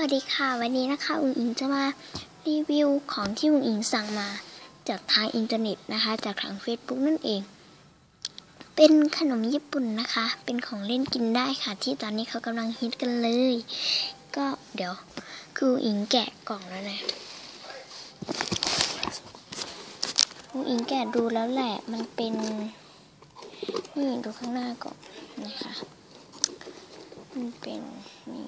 วัสดีค่ะ วันนี้นะคะอุ๋งอิงจะมารีวิวของที่อุ๋งอิงสั่งมา จากทางอินเทอร์เน็ตนะคะ จากทาง Facebook นั่นเอง เป็นขนมญี่ปุ่นนะคะ เป็นของเล่นกินได้ค่ะ ที่ตอนนี้เขากำลังฮิตกันเลย ก็เดี๋ยวคืออุ๋งอิงแกะกล่องแล้วนะอุ๋งอิงแกะดูแล้วแหละมันเป็นนี่ดูข้างหน้าก่อนนะคะมันเป็นนี่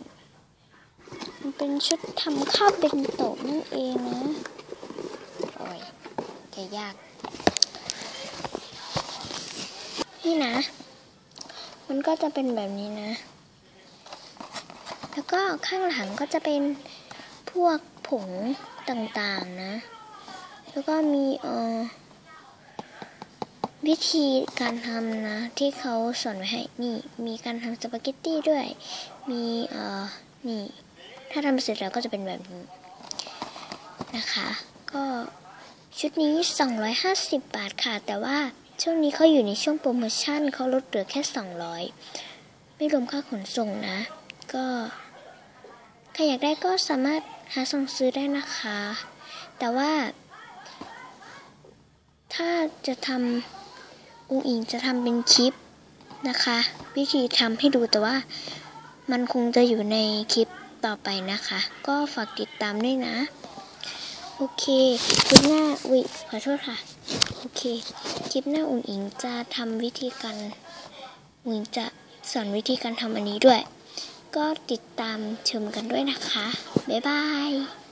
มันเป็นชุดทำข้าวเป็นโตะนั่นเองนะ โอ้ยแกะยาก นี่นะ มันก็จะเป็นแบบนี้นะ แล้วก็ข้างหลังก็จะเป็นพวกผงต่างๆนะ แล้วก็มีเอ่อวิธีการทำนะ ที่เขาสอนไว้ให้ นี่ มีการทำสปาเกตตี้ด้วย มีเอ่อ นี่ ถ้าทำเสร็จแล้วก็จะเป็นแบบนี้นะคะ ก็ชุดนี้ 250 บาทค่ะ แต่ว่าช่วงนี้เขาอยู่ในช่วงโปรโมชั่นเขาลดเหลือแค่ 200 ไม่รวมค่าขนส่งนะ ก็ใครอยากได้ก็สามารถหาสั่งซื้อได้นะคะ แต่ว่า ถ้าจะทำอุ้งอิงจะทำเป็นคลิปนะคะ วิธีทำให้ดูแต่ว่ามันคงจะอยู่ในคลิป ต่อไปนะคะ ก็ฝากติดตามด้วยนะ โอเค คลิปหน้าอุ๊ยขอโทษค่ะ โอเค คลิปหน้าอุ๋งอิงจะทำวิธีการอุ๋งอิงจะสอนวิธีการทำอันนี้ด้วย ก็ติดตามชมกันด้วยนะคะ บ๊ายบาย